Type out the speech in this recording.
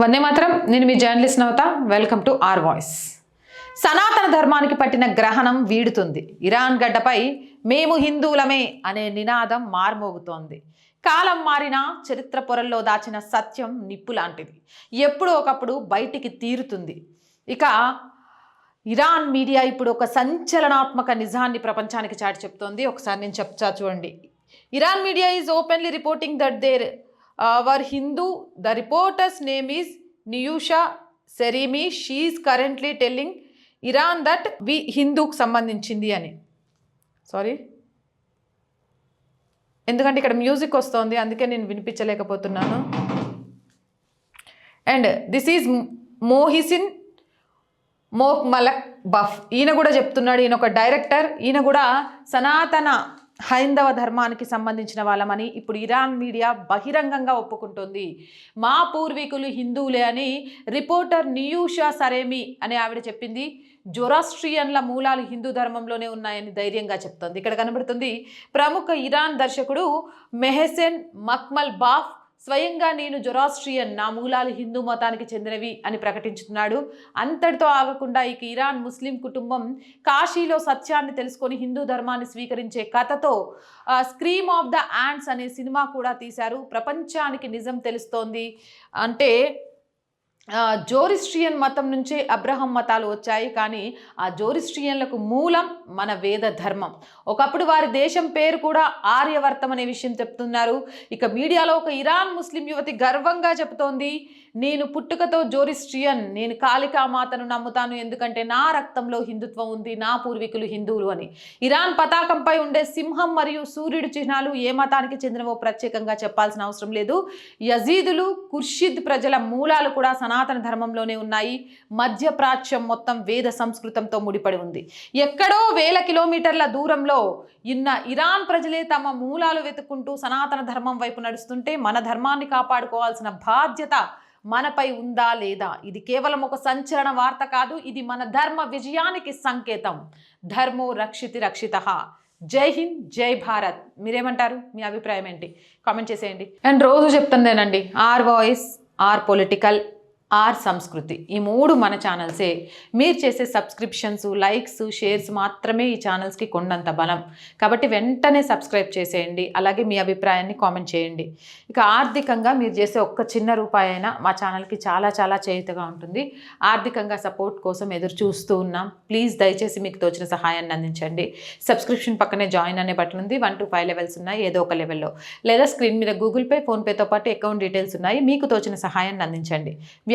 వందే మాత్రం. నేను మీ journalist Navatha. Welcome to R voice. సనాతన ధర్మానికి పట్టిన గ్రహణం వీడుతుంది. ఇరాన్ గడ్డపై మేము హిందువులమే అనే నినాదం మార్మోగుతోంది. కాలం మారినా చరిత్ర పొరల్లో దాచిన సత్యం నిప్పు లాంటిది ఎప్పుడో ఒకప్పుడు బయటికి తీరుతుంది. ఇక ఇరాన్ మీడియా ఇప్పుడు ఒక సంచలనాత్మక నిజాన్ని ప్రపంచానికి చాటి చెప్తోంది. ఒకసారి నేను చెప్తా చూడండి. Iran media is openly reporting that there were Hindu the reporter's name is Niusha Saremi she currently telling Iran that we హిందూకి సంబంధించింది అని. సారీ ఎందుకంటే ఇక్కడ మ్యూజిక్ వస్తోంది అందుకే నేను వినిపించలేకపోతున్నాను. And this is మోహిసిన్ mock Malak buff ఈయన కూడా చెప్తున్నాడు ఈయన ఒక డైరెక్టర్ ఈయన కూడా సనాతన హైందవ ధర్మానికి సంబంధించిన వాళ్ళమని ఇప్పుడు ఇరాన్ మీడియా బహిరంగంగా ఒప్పుకుంటుంది. మా పూర్వీకులు హిందువులే అని రిపోర్టర్ నియూషా సరేమి అని ఆవిడ చెప్పింది. జొరాస్ట్రియన్ల మూలాలు హిందూ ధర్మంలోనే ఉన్నాయని ధైర్యంగా చెప్తోంది. ఇక్కడ కనబడుతుంది ప్రముఖ ఇరాన్ దర్శకుడు మెహసెన్ మక్మల్ బాఫ్ స్వయంగా నేను జొరాస్ట్రియన్ నా మూలాలు హిందూ మతానికి చెందినవి అని ప్రకటించుతున్నాడు. అంతటితో ఆగకుండా ఇక ఇరాన్ ముస్లిం కుటుంబం కాశీలో సత్యాన్ని తెలుసుకొని హిందూ ధర్మాన్ని స్వీకరించే కథతో స్క్రీమ్ ఆఫ్ ద యాండ్స్ అనే సినిమా కూడా తీశారు. ప్రపంచానికి నిజం తెలుస్తోంది. అంటే జోరిస్ట్రియన్ మతం నుంచే అబ్రహం మతాలు వచ్చాయి కానీ ఆ జోరిస్ట్రియన్లకు మూలం మన వేద ధర్మం. ఒకప్పుడు వారి దేశం పేరు కూడా ఆర్యవర్తం అనే విషయం చెప్తున్నారు. ఇక మీడియాలో ఒక ఇరాన్ ముస్లిం యువతి గర్వంగా చెబుతోంది నేను పుట్టుకతో జోరిస్ట్రియన్ నేను కాళికా మాతను నమ్ముతాను ఎందుకంటే నా రక్తంలో హిందుత్వం ఉంది నా పూర్వీకులు హిందువులు అని. ఇరాన్ పతాకంపై ఉండే సింహం మరియు సూర్యుడి చిహ్నాలు ఏ మతానికి చెందినవో ప్రత్యేకంగా చెప్పాల్సిన అవసరం లేదు. యజీదులు కుర్షిద్ ప్రజల మూలాలు కూడా సనాతన ధర్మంలోనే ఉన్నాయి. మధ్య ప్రాచ్యం మొత్తం వేద సంస్కృతంతో ముడిపడి ఉంది. ఎక్కడో వేల కిలోమీటర్ల దూరంలో ఇన్న ఇరాన్ ప్రజలే తమ మూలాలు వెతుక్కుంటూ సనాతన ధర్మం వైపు నడుస్తుంటే మన ధర్మాన్ని కాపాడుకోవాల్సిన బాధ్యత మనపై ఉందా లేదా? ఇది కేవలం ఒక సంచలన వార్త కాదు ఇది మన ధర్మ విజయానికి సంకేతం. ధర్మో రక్షితి రక్షిత. జై హింద్ జై భారత్. మీరేమంటారు? మీ అభిప్రాయం ఏంటి? కామెంట్ చేసేయండి. అండ్ రోజు చెప్తుందేనండి R voice R political. R Sanskriti. ఈ మూడు మన ఛానల్సే. మీరు చేసే సబ్స్క్రిప్షన్స్ లైక్స్ షేర్స్ మాత్రమే ఈ ఛానల్స్కి కొండంత బలం. కాబట్టి వెంటనే సబ్స్క్రైబ్ చేసేయండి. అలాగే మీ అభిప్రాయాన్ని కామెంట్ చేయండి. ఇక ఆర్థికంగా మీరు చేసే ఒక్క చిన్న రూపాయి అయినా మా ఛానల్కి చాలా చాలా చేయుతగా ఉంటుంది. ఆర్థికంగా సపోర్ట్ కోసం ఎదురు చూస్తూ ఉన్నాం. ప్లీజ్ దయచేసి మీకు తోచిన సహాయాన్ని అందించండి. సబ్స్క్రిప్షన్ పక్కనే జాయిన్ అనే బటన్ ఉంది. వన్ టు ఫైవ్ లెవెల్స్ ఉన్నాయి. ఏదో ఒక లెవెల్లో. లేదా స్క్రీన్ మీద గూగుల్ పే ఫోన్పేతో పాటు అకౌంట్ డీటెయిల్స్ ఉన్నాయి. మీకు తోచిన సహాయాన్ని అందించండి.